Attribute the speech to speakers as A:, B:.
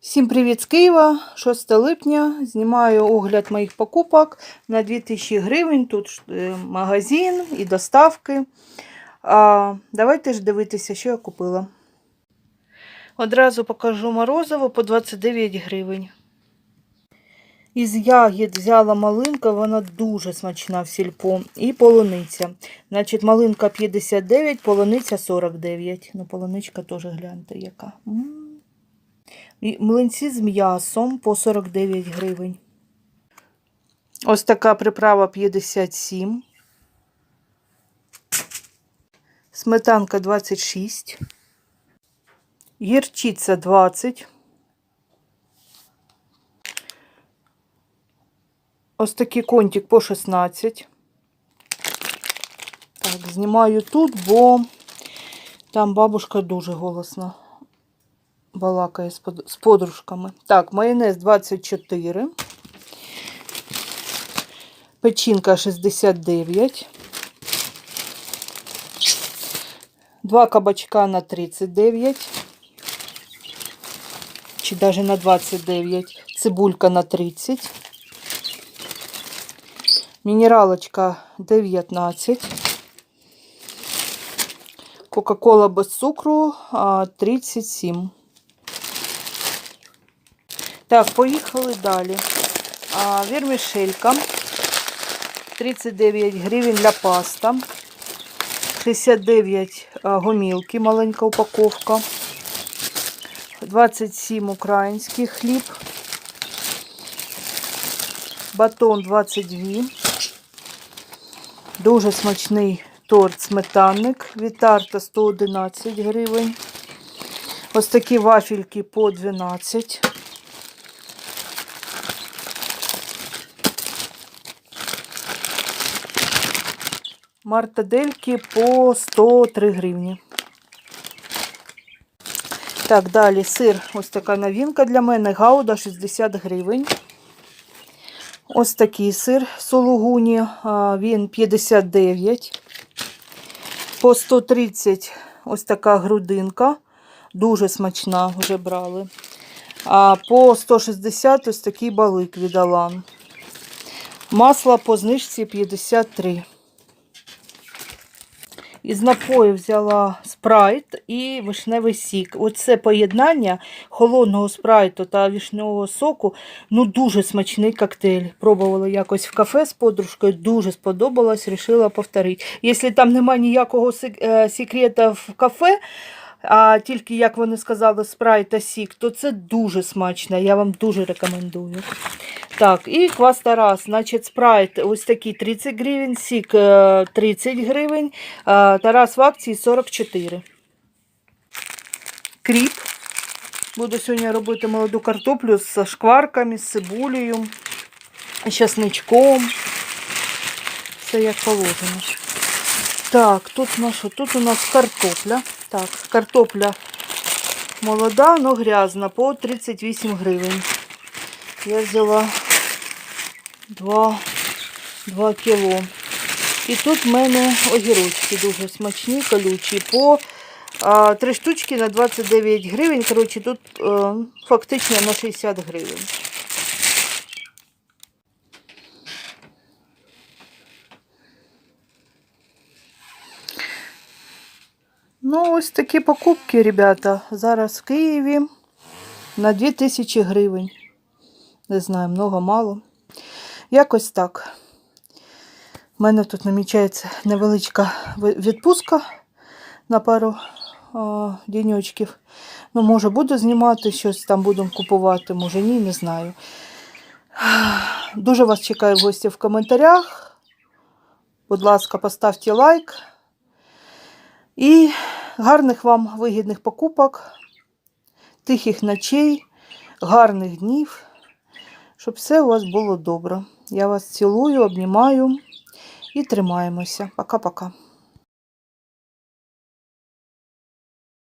A: Всім привіт з Києва, 6 липня. Знімаю огляд моїх покупок на 2000 гривень. Тут е, магазин і доставки. А, давайте ж дивитися, що я купила. Одразу покажу морозиво по 29 гривень. Із ягід взяла малинка, вона дуже смачна в сільпо. І полуниця. Значить, малинка 59, полуниця 49. Ну, полуничка теж гляньте, яка. М. І Млинці з м'ясом по 49 гривень. Ось така приправа 57. Сметанка 26. Гірчиця 20. Ось такий контик по 16. Так, знімаю тут, бо там бабушка дуже голосна балакає з подружками. Так, майонез 24. Печінка 69. Два кабачка на 39. Чи навіть на 29. Цибулька на 30. Мінералочка 19. Кока-кола без цукру а, 37. Так, поїхали далі. А, Вірмішелька 39 гривень для паста. 69 а, гомілки, маленька упаковка. 27 український хліб. Батон 22. Дуже смачний торт сметанник від тарта 111 гривень. Ось такі вафельки по 12. Мартадельки по 103 гривні. Так, далі сир. Ось така новинка для мене. Гауда 60 гривень. Ось такий сир сологуні. Він 59. По 130 ось така грудинка. Дуже смачна, вже брали. А по 160 ось такий балик від Алан. Масло по знижці 53. Із напоїв взяла спрайт і вишневий сік. Оце поєднання холодного спрайту та вишневого соку. Ну, дуже смачний коктейль. Пробувала якось в кафе з подружкою, дуже сподобалось, вирішила повторити. Якщо там немає ніякого е, в кафе, а тільки, як вони сказали, спрайт та сік, то це дуже смачно. Я вам дуже рекомендую. Так, і квас Тарас. Значить, спрайт ось такий 30 гривень, сік е, 30 гривень, Тарас в акції 44. Кріп. Буду сьогодні робити молоду картоплю з шкварками, з цибулею, з часничком. Все як положено. Так, тут у нас що? Тут у нас картопля. Так, картопля молода, но грязна по 38 гривень. Я взяла 2, 2 кіло. І тут в мене огірочки дуже смачні, колючі. По а, 3 штучки на 29 гривень. Коротше, тут е, фактично на 60 гривень. Ну, ось такі покупки, ребята. Зараз в Києві на 2000 гривень. Не знаю, много, мало. Якось так. У мене тут намічається невеличка відпустка на пару о, діньочків. Ну, може, буду знімати щось там будемо купувати, може ні, не знаю. Дуже вас чекаю в гості в коментарях. Будь ласка, поставте лайк. І гарних вам вигідних покупок, тихих ночей, гарних днів, щоб все у вас було добре. Я вас цілую, обнімаю і тримаємося. Пока-пока.